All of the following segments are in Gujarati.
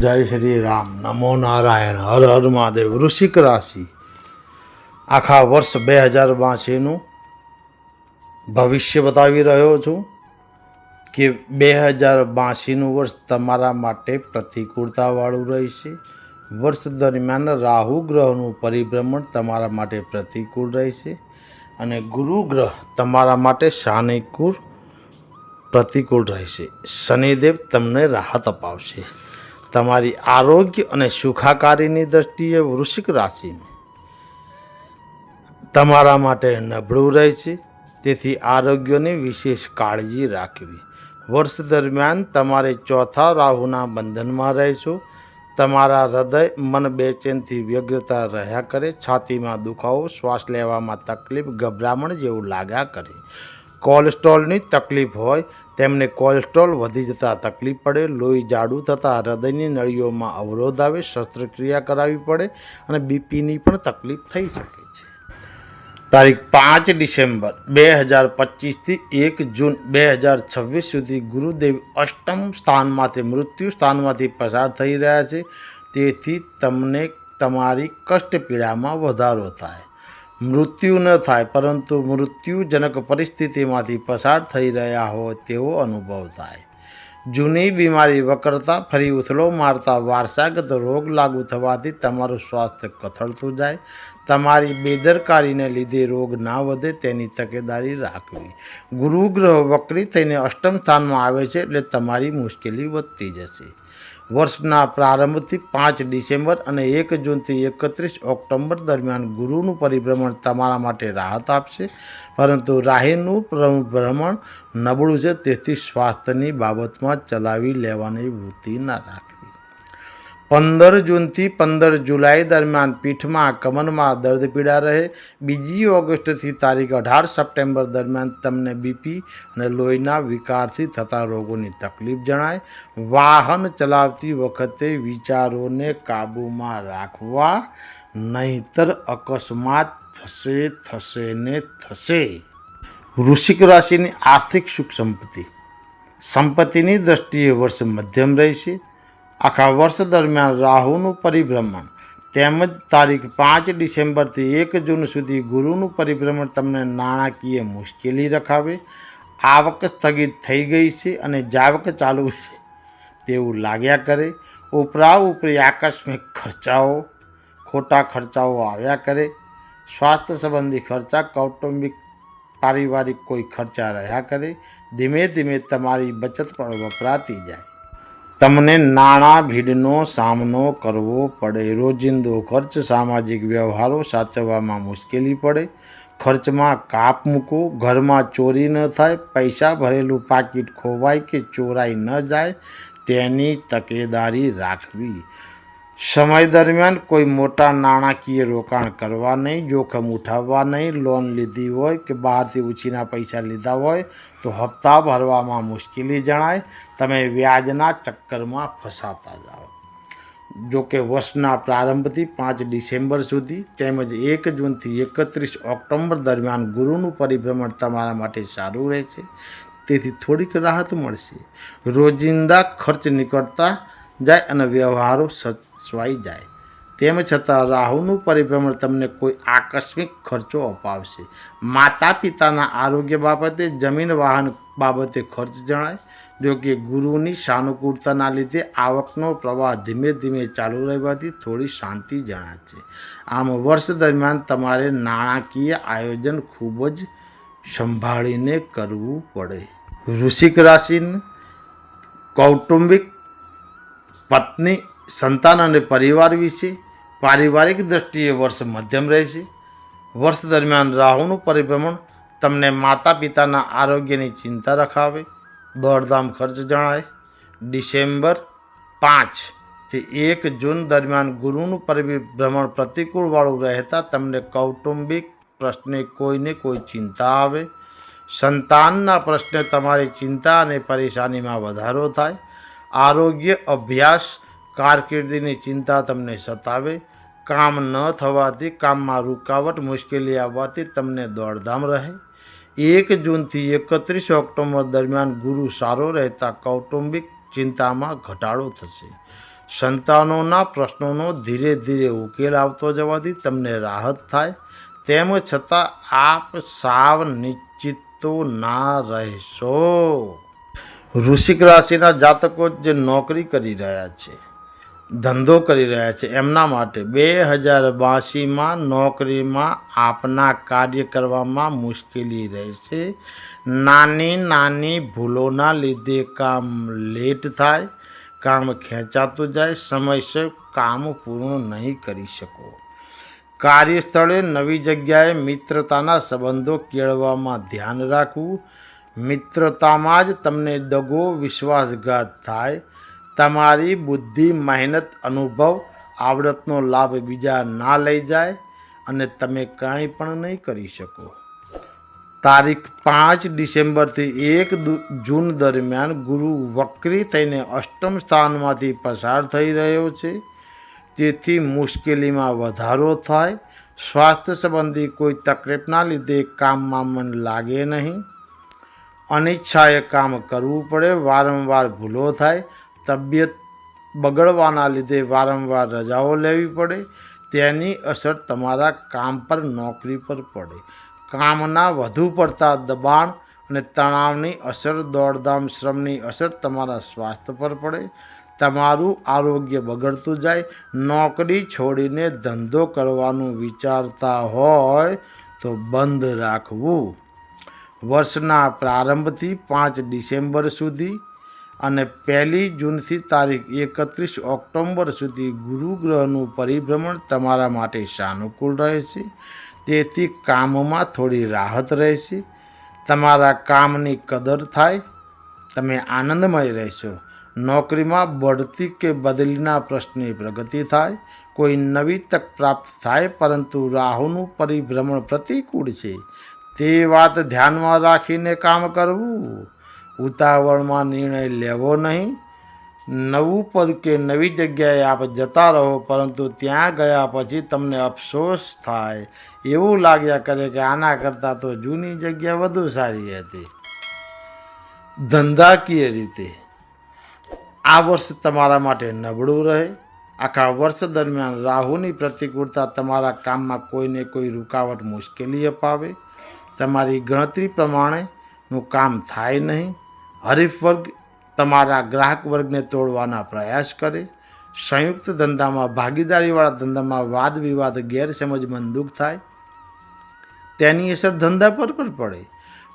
જય શ્રી રામ. નમો નારાયણ. હર હર મહાદેવ. વૃશ્ચિક રાશિ. આખા વર્ષ બે હજાર બાસીનું ભવિષ્ય બતાવી રહ્યો છું કે બે હજાર બાસીનું વર્ષ તમારા માટે પ્રતિકૂળતાવાળું રહેશે. વર્ષ દરમિયાન રાહુ ગ્રહનું પરિભ્રમણ તમારા માટે પ્રતિકૂળ રહેશે અને ગુરુ ગ્રહ તમારા માટે શાનિકૂળ પ્રતિકૂળ રહેશે. શનિદેવ તમને રાહત અપાવશે. તમારી આરોગ્ય અને સુખાકારીની દ્રષ્ટિએ વૃશ્ચિક રાશિને. તમારા માટે નબળું રહેશે તેથી આરોગ્યની વિશેષ કાળજી રાખવી. વર્ષ દરમિયાન તમારે ચોથા રાહુના બંધનમાં રહેશો. તમારા હૃદય, મન બેચેનથી વ્યગ્રતા રહ્યા કરે. છાતીમાં દુખાવો, શ્વાસ લેવામાં તકલીફ, ગભરામણ જેવું લાગ્યા કરે. કોલેસ્ટ્રોલની તકલીફ હોય, તેમને કોલેસ્ટ્રોલ વધી જતાં તકલીફ પડે, લોહી જાડું થતાં હૃદયની નળીઓમાં અવરોધ આવે, શસ્ત્રક્રિયા કરાવવી પડે અને બીપીની પણ તકલીફ થઈ શકે છે. તારીખ પાંચ ડિસેમ્બર બે હજાર પચીસથી એક જૂન બે હજાર છવ્વીસ સુધી ગુરુદેવ અષ્ટમ સ્થાનમાંથી મૃત્યુ સ્થાનમાંથી પસાર થઈ રહ્યા છે. તેથી તમને તમારી કષ્ટપીડામાં વધારો થાય. મૃત્યુ ન થાય, પરંતુ મૃત્યુજનક પરિસ્થિતિમાંથી પસાર થઈ રહ્યા હોય તેવો અનુભવ થાય. જૂની બીમારી વકરતા ફરી ઉથલો મારતા વારસાગત રોગ લાગુ થવાથી તમારું સ્વાસ્થ્ય કથળતું જાય તમારી બેદરકારીને લીધે રોગ ના વધે તેની તકેદારી રાખવી. ગુરુ ગ્રહ વક્રી થઈને અષ્ટમ સ્થાનમાં આવે છે એટલે તમારી મુશ્કેલી વધતી જશે. વર્ષના પ્રારંભથી પાંચ ડિસેમ્બર અને એક જૂનથી એકત્રીસ ઓક્ટોબર દરમિયાન ગુરુનું પરિભ્રમણ તમારા માટે રાહત આપશે. પરંતુ રાહીનું ભ્રમણ નબળું છે, તેથી સ્વાસ્થ્યની બાબતમાં ચલાવી લેવાની વૃત્તિ ના રાખવી પંદર જૂનથી પંદર જુલાઈ દરમિયાન પીઠમાં કમરમાં દર્દ પીડા રહે. બીજી ઓગસ્ટથી તારીખ અઢાર સપ્ટેમ્બર દરમિયાન તમને બીપી અને લોહીના વિકારથી થતા રોગોની તકલીફ જણાય. વાહન ચલાવતી વખતે વિચારોને કાબૂમાં રાખવા નહીતર અકસ્માત થશે થશે ને થશે. વૃશ્ચિક રાશિની આર્થિક સુખ સંપત્તિ. સંપત્તિની દ્રષ્ટિએ વર્ષ મધ્યમ રહેશે. આખા વર્ષ દરમિયાન રાહુનું પરિભ્રમણ. તેમજ તારીખ પાંચ ડિસેમ્બરથી એક જૂન સુધી ગુરુનું પરિભ્રમણ તમને નાણાકીય મુશ્કેલી રખાવે, આવક સ્થગિત થઈ ગઈ છે અને જાવક ચાલુ છે. તેવું લાગ્યા કરે ઉપરા ઉપરી આકસ્મિક ખર્ચાઓ, ખોટા ખર્ચાઓ આવ્યા કરે, સ્વાસ્થ્ય સંબંધી ખર્ચા, કૌટુંબિક, પારિવારિક કોઈ ખર્ચા રહ્યા કરે, ધીમે ધીમે તમારી બચત પણ વપરાતી જાય. તમને નાણાં ભીડનો સામનો કરવો પડે. રોજિંદો ખર્ચ સામાજિક વ્યવહારો સાચવવામાં મુશ્કેલી પડે. ખર્ચમાં કાપ મૂકો. ઘરમાં ચોરી ન થાય. પૈસા ભરેલું પાકીટ ખોવાય કે ચોરાઈ ન જાય તેની તકેદારી રાખવી. સમય દરમિયાન કોઈ મોટા નાણાકીય રોકાણ કરવા નહીં, જોખમ ઉઠાવવા નહીં લોન લીધી હોય કે બહારથી ઉછીના પૈસા લીધા હોય તો હપ્તા ભરવામાં મુશ્કેલી જણાય, તમે વ્યાજના ચક્કરમાં ફસાતા જાઓ. જો કે વર્ષના પ્રારંભથી પાંચ ડિસેમ્બર સુધી તેમજ એક જૂનથી એકત્રીસ ઓક્ટોબર દરમિયાન ગુરુનું પરિભ્રમણ તમારા માટે સારું રહેશે. તેથી થોડીક રાહત મળશે. રોજિંદા ખર્ચ નીકળતા જાય અને વ્યવહારો સચવાઈ જાય. તેમ છતાં રાહુનું પરિભ્રમણ તમને કોઈ આકસ્મિક ખર્ચો અપાવશે. માતા પિતાના આરોગ્ય બાબતે જમીન વાહન બાબતે ખર્ચ જણાય, જો કે ગુરુની સાનુકૂળતાના લીધે આવકનો પ્રવાહ ધીમે ધીમે ચાલુ રહેવાથી થોડી શાંતિ જણાશે. આમ વર્ષ દરમિયાન તમારે નાણાકીય આયોજન ખૂબ જ સંભાળીને કરવું પડે. વૃશ્ચિક રાશિને કૌટુંબિક, પત્ની, સંતાન અને પરિવાર વિશે પારિવારિક દ્રષ્ટિએ વર્ષ મધ્યમ રહેશે. વર્ષ દરમિયાન રાહુનું પરિભ્રમણ તમને માતા પિતાના આરોગ્યની ચિંતા રખાવે, દોડધામ ખર્ચ જણાય. ડિસેમ્બર પાંચથી એક જૂન દરમિયાન ગુરુનું પરિભ્રમણ પ્રતિકૂળવાળું રહેતા તમને કૌટુંબિક પ્રશ્ને કોઈને કોઈ ચિંતા આવે. સંતાનના પ્રશ્ને તમારી ચિંતા અને પરેશાનીમાં વધારો થાય. આરોગ્ય અભ્યાસ, કારકિર્દીની ચિંતા તમને સતાવે. કામ ન થવાથી કામમાં રૂકાવટ મુશ્કેલી આવવાથી તમને દોડધામ રહે. એક જૂનથી એકત્રીસ ઓક્ટોબર દરમિયાન ગુરુ સારો રહેતા કૌટુંબિક ચિંતામાં ઘટાડો થશે. સંતાનોના પ્રશ્નોનો ધીરે ધીરે ઉકેલ આવતો જવાથી તમને રાહત થાય. તેમ છતાં આપ સાવ નિશ્ચિત ના રહેશો. વૃશ્ચિક રાશિના જાતકો જે નોકરી કરી રહ્યા છે. ધંધો કરી રહ્યા છે. એમના માટે બે હજાર બાસીમાં નોકરીમાં આપના કાર્ય કરવામાં મુશ્કેલી રહેશે નાની નાની ભૂલોના લીધે કામ લેટ થાય, કામ ખેંચાતું જાય, સમયસર કામ પૂર્ણ નહીં કરી શકો. કાર્યસ્થળે નવી જગ્યાએ મિત્રતાના સંબંધો કેળવવામાં ધ્યાન રાખવું. મિત્રતામાં જ તમને દગો વિશ્વાસઘાત થાય તમારી બુદ્ધિ, મહેનત, અનુભવ, આવડતનો લાભ બીજા ના લઈ જાય અને તમે કાંઈ પણ નહીં કરી શકો. તારીખ પાંચ ડિસેમ્બરથી એક જૂન દરમિયાન ગુરુ વક્રી થઈને અષ્ટમ સ્થાનમાંથી પસાર થઈ રહ્યો છે. તેથી મુશ્કેલીમાં વધારો થાય, સ્વાસ્થ્ય સંબંધી કોઈ તકલીફના લીધે કામમાં મન લાગે નહીં. અનિચ્છાએ કામ કરવું પડે, વારંવાર ભૂલો થાય તબિયત બગડવાના લીધે વારંવાર રજાઓ લેવી પડે. તેની અસર તમારા કામ પર, નોકરી પર પડે. કામના વધુ પડતા દબાણ અને તણાવની અસર, દોડધામ શ્રમની અસર તમારા સ્વાસ્થ્ય પર પડે. તમારું આરોગ્ય બગડતું જાય. નોકરી છોડીને ધંધો કરવાનું વિચારતા હોય તો બંધ રાખવું. વર્ષના પ્રારંભથી પાંચ ડિસેમ્બર સુધી અને પહેલી જૂનથી તારીખ એકત્રીસ ઓક્ટોબર સુધી ગુરુ ગ્રહનું પરિભ્રમણ તમારા માટે સાનુકૂળ રહેશે. તેથી કામમાં થોડી રાહત રહેશે. તમારા કામની કદર થાય. તમે આનંદમય રહેશો. નોકરીમાં બઢતી કે બદલીના પ્રશ્ને પ્રગતિ થાય. કોઈ નવી તક પ્રાપ્ત થાય, પરંતુ રાહુનું પરિભ્રમણ પ્રતિકૂળ છે. તે વાત ધ્યાનમાં રાખીને કામ કરવું. ઉતાવળમાં નિર્ણય લેવો નહીં. નવું પદ કે નવી જગ્યાએ આપ જતા રહો, પરંતુ ત્યાં ગયા પછી તમને અફસોસ થાય. એવું લાગ્યા કરે કે આના કરતાં તો જૂની જગ્યા વધુ સારી હતી. ધંધાકીય રીતે. આ વર્ષ તમારા માટે નબળું રહે. આખા વર્ષ દરમિયાન રાહુની પ્રતિકૂળતા તમારા કામમાં કોઈને કોઈ રૂકાવટ મુશ્કેલી અપાવે. તમારી ગણતરી પ્રમાણેનું કામ થાય નહીં. હરીફ વર્ગ તમારા ગ્રાહક વર્ગને તોડવાના પ્રયાસ કરે. સંયુક્ત ધંધામાં ભાગીદારીવાળા ધંધામાં વાદ વિવાદ ગેરસમજમાં દુઃખ થાય. તેની અસર ધંધા પર પણ પડે.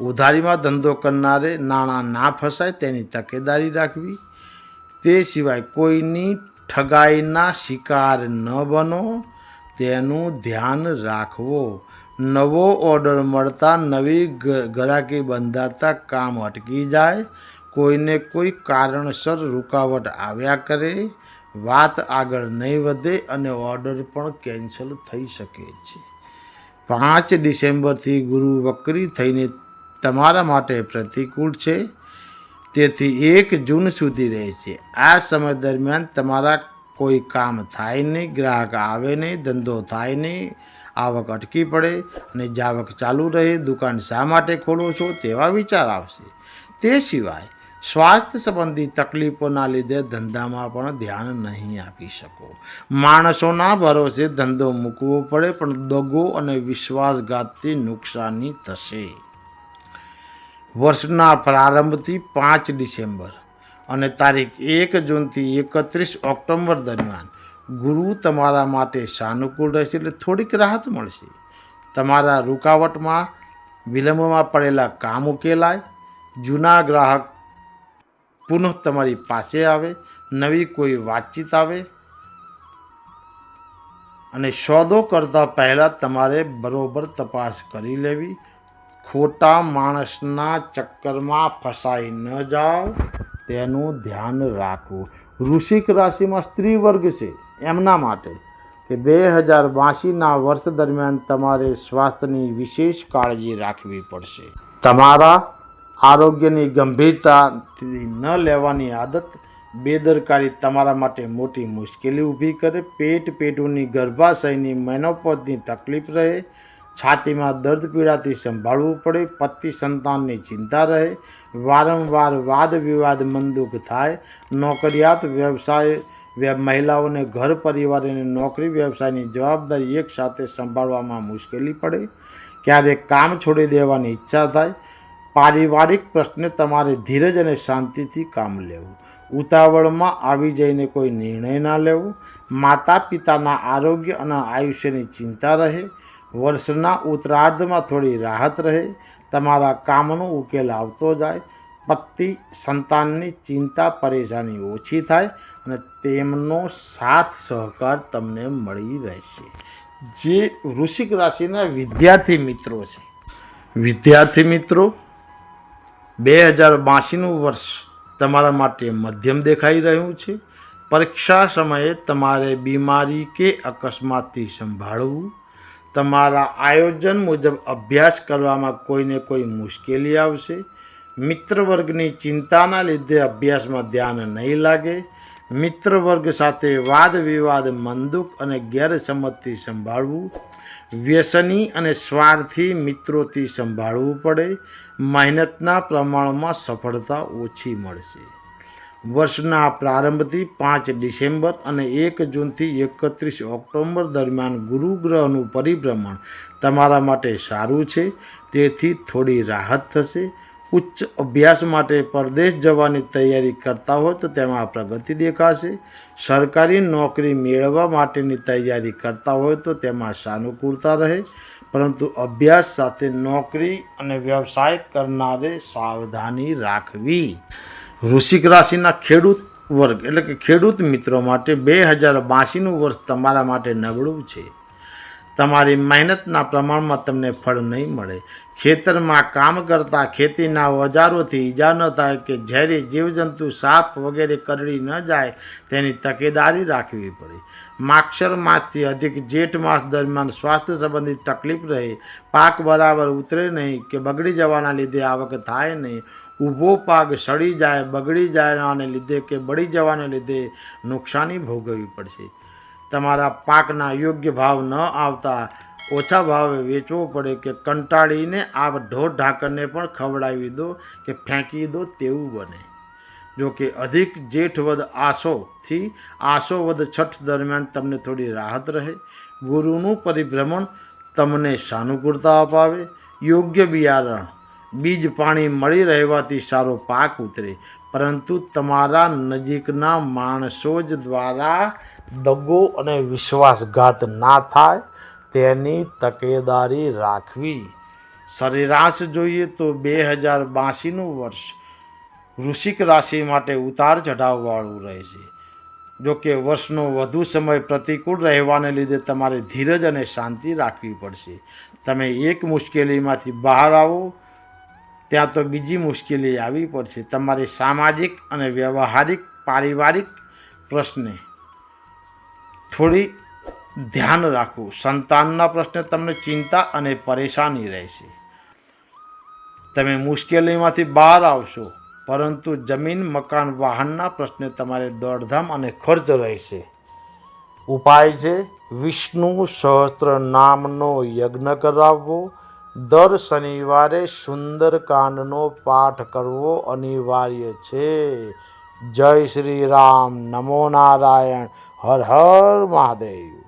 ઉધારીમાં ધંધો કરનારે નાણાં ના ફસાય તેની તકેદારી રાખવી. તે સિવાય કોઈની ઠગાઈના શિકાર ન બનો. તેનું ધ્યાન રાખવો. નવો ઓર્ડર મળતા નવી ગ્રાહકી બંધાતા કામ અટકી જાય, કોઈને કોઈ કારણસર રૂકાવટ આવ્યા કરે, વાત આગળ નહીં વધે અને ઓર્ડર પણ કેન્સલ થઈ શકે છે. પાંચ ડિસેમ્બરથી ગુરુ વક્રી થઈને તમારા માટે પ્રતિકૂળ છે. તેથી એક જૂન સુધી રહે છે. આ સમય દરમિયાન તમારા કોઈ કામ થાય નહીં, ગ્રાહક આવે નહીં, ધંધો થાય નહીં આવક અટકી પડે અને જાવક ચાલુ રહે, દુકાન શા માટે ખોલો છો તેવા વિચાર આવશે. તે સિવાય સ્વાસ્થ્ય સંબંધી તકલીફોના લીધે ધંધામાં પણ ધ્યાન નહીં આપી શકો. માણસોના ભરોસે ધંધો મૂકવો પડે, પણ દગો અને વિશ્વાસઘાતથી નુકસાની થશે. વર્ષના પ્રારંભથી પાંચ ડિસેમ્બર અને તારીખ એક જૂનથી એકત્રીસ ઓક્ટોબર દરમિયાન ગુરુ તમારા માટે સાનુકૂળ રહેશે એટલે થોડીક રાહત મળશે. તમારા રૂકાવટમાં, વિલંબમાં પડેલા કામ ઉકેલાય જૂના ગ્રાહક પુનઃ તમારી પાસે આવે, નવી કોઈ વાતચીત આવે. અને સોદો કરતાં પહેલાં તમારે બરોબર તપાસ કરી લેવી. ખોટા માણસના ચક્કરમાં ફસાઈ ન જાઓ. તેનું ધ્યાન રાખવું. વૃશ્ચિક રાશિમાં સ્ત્રી વર્ગ છે એમના માટે કે બે હજાર બાસીના વર્ષ દરમિયાન તમારે સ્વાસ્થ્યની વિશેષ કાળજી રાખવી પડશે. તમારા આરોગ્યની ગંભીરતાથી ન લેવાની આદત, બેદરકારી તમારા માટે મોટી મુશ્કેલી ઊભી કરે, પેટ પેટુની ગર્ભાશયની મેનોપોઝની તકલીફ રહે, છાતીમાં દર્દ પીડાથી સંભાળવું પડે, પતિ સંતાનની ચિંતા રહે વારંવાર વાદ વિવાદ મંદુક થાય. નોકરિયાત વ્યવસાય વ્ય- મહિલાઓને ઘર પરિવાર અને નોકરી વ્યવસાયની જવાબદારી એક સાથે સંભાળવામાં મુશ્કેલી પડે. ક્યારેક કામ છોડી દેવાની ઈચ્છા થાય. પારિવારિક પ્રશ્ને તમારે ધીરજ અને શાંતિથી કામ લેવું. ઉતાવળમાં આવી જઈને કોઈ નિર્ણય ના લેવો. માતા પિતાના આરોગ્ય અને આયુષ્યની ચિંતા રહે. વર્ષના ઉત્તરાર્ધમાં થોડી રાહત રહે. તમારા કામનો ઉકેલ આવતો જાય, પતિ સંતાનની ચિંતા પરેશાની ઓછી થાય અને તેમનો સાથ સહકાર તમને મળી રહેશે. જે વૃશ્ચિક રાશિના વિદ્યાર્થી મિત્રો છે. વિદ્યાર્થી મિત્રો, બે હજાર બાસીનું વર્ષ તમારા માટે મધ્યમ દેખાઈ રહ્યું છે. પરીક્ષા સમયે તમારે બીમારી કે અકસ્માતથી સંભાળવું તમારા આયોજન મુજબ અભ્યાસ કરવામાં કોઈને કોઈ મુશ્કેલી આવશે. મિત્ર વર્ગની ચિંતાના લીધે અભ્યાસમાં ધ્યાન નહીં લાગે. મિત્ર વર્ગ સાથે વાદ વિવાદ મંદુક અને ગેરસમજથી સંભાળવું. વ્યસની અને સ્વાર્થી મિત્રોથી સંભાળવું પડે. મહેનતના પ્રમાણમાં સફળતા ઓછી મળશે. વર્ષના પ્રારંભથી પાંચ ડિસેમ્બર અને એક જૂનથી એકત્રીસ ઓક્ટોબર દરમિયાન ગુરુ ગ્રહનું પરિભ્રમણ તમારા માટે સારું છે. તેથી થોડી રાહત થશે. ઉચ્ચ અભ્યાસ માટે પરદેશ જવાની તૈયારી કરતા હોય તો તેમાં પ્રગતિ દેખાશે. સરકારી નોકરી મેળવવા માટેની તૈયારી કરતા હોય તો તેમાં સાનુકૂળતા રહે. પરંતુ અભ્યાસ સાથે નોકરી અને વ્યવસાય કરનારે સાવધાની રાખવી. વૃશ્ચિક રાશિના ખેડૂત વર્ગ, એટલે કે ખેડૂત મિત્રો માટે બે હજાર બાસીનું વર્ષ તમારા માટે નબળું છે. તમારી મહેનતના પ્રમાણમાં તમને ફળ નહીં મળે. ખેતરમાં કામ કરતા ખેતીના ઓજારોથી ઈજા ન થાય કે ઝેરી જીવજંતુ સાપ વગેરે કરડી ન જાય તેની તકેદારી રાખવી પડે. માક્ષર માસથી અધિક જેઠ માસ દરમિયાન સ્વાસ્થ્ય સંબંધિત તકલીફ રહે. પાક બરાબર ઉતરે નહીં કે બગડી જવાના લીધે આવક થાય નહીં. ઊભો પાક સડી જાય, બગડી જવાને લીધે કે બળી જવાને લીધે નુકસાની ભોગવવી પડશે. તમારા પાકના યોગ્ય ભાવ ન આવતા ઓછા ભાવે વેચવો પડે કે કંટાળીને આ ઢોર ઢાંકરને પણ ખવડાવી દો કે ફેંકી દો તેવું બને. જો કે અધિક જેઠવદ આસોથી આસો વદ છઠ દરમિયાન તમને થોડી રાહત રહે. ગુરુનું પરિભ્રમણ તમને સાનુકૂળતા અપાવે. યોગ્ય બિયારણ બીજ પાણી મળી રહેવાથી સારો પાક ઉતરે. પરંતુ તમારા નજીકના માણસો જ દ્વારા દગો અને વિશ્વાસઘાત ના થાય, તેની તકેદારી રાખવી. સરેરાશ જોઈએ તો બે હજાર બાસીનું વર્ષ વૃશ્ચિક રાશિ માટે ઉતાર ચઢાવવાળું રહેશે જો કે વર્ષનો વધુ સમય પ્રતિકૂળ રહેવાને લીધે તમારે ધીરજ અને શાંતિ રાખવી પડશે. તમે એક મુશ્કેલીમાંથી બહાર આવો ત્યાં તો બીજી મુશ્કેલી આવી પડશે. તમારી સામાજિક અને વ્યવહારિક, પારિવારિક પ્રશ્ને થોડી ધ્યાન રાખવું. સંતાનના પ્રશ્ને તમને ચિંતા અને પરેશાની રહેશે. તમે મુશ્કેલીમાંથી બહાર આવશો, પરંતુ જમીન, મકાન, વાહનના પ્રશ્ને તમારે દોડધામ અને ખર્ચ રહેશે. ઉપાય છે, વિષ્ણુ સહસ્ત્ર નામનો યજ્ઞ કરાવવો દર શનિવારે સુંદરકાંડનો પાઠ કરવો અનિવાર્ય છે. જય શ્રી રામ. નમો નારાયણ. હર હર મહાદેવ.